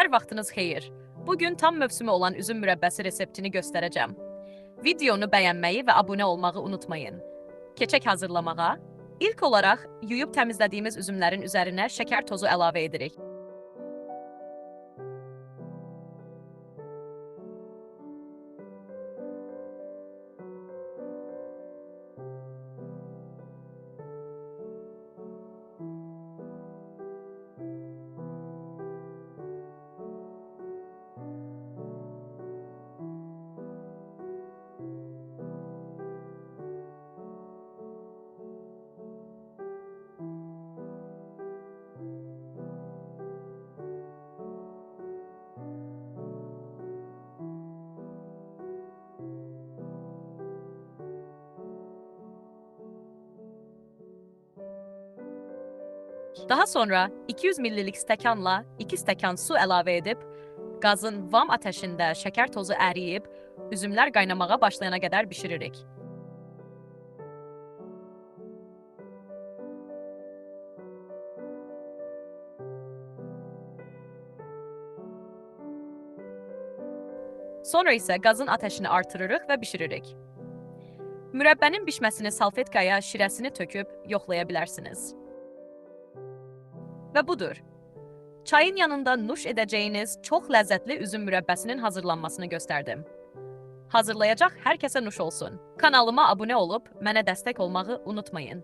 Hər vaxtınız xeyir. Bugün tam mövsümü olan üzüm mürəbbəsi reseptini göstərəcəm. Videonu bəyənməyi və abunə olmağı unutmayın. Keçək hazırlamağa. İlk olaraq yuyub təmizlədiyimiz üzümlərin üzərinə şəkər tozu əlavə edirik. Daha sonra 200 ml stəkanla 2 stəkan su əlavə edib, qazın vam ateşində şəkər tozu əriyib, üzümlər qaynamağa başlayana qədər bişiririk. Sonra isə qazın ateşini artırırıq və bişiririk. Mürəbbənin bişməsini salfetkaya şirəsini töküb yoxlaya bilərsiniz. Və budur. Çayın yanında nuş edəcəyiniz çox ləzzətli üzüm mürəbbəsinin hazırlanmasını göstərdim. Hazırlayacaq hər kəsə nuş olsun. Kanalıma abunə olub mənə dəstək olmağı unutmayın.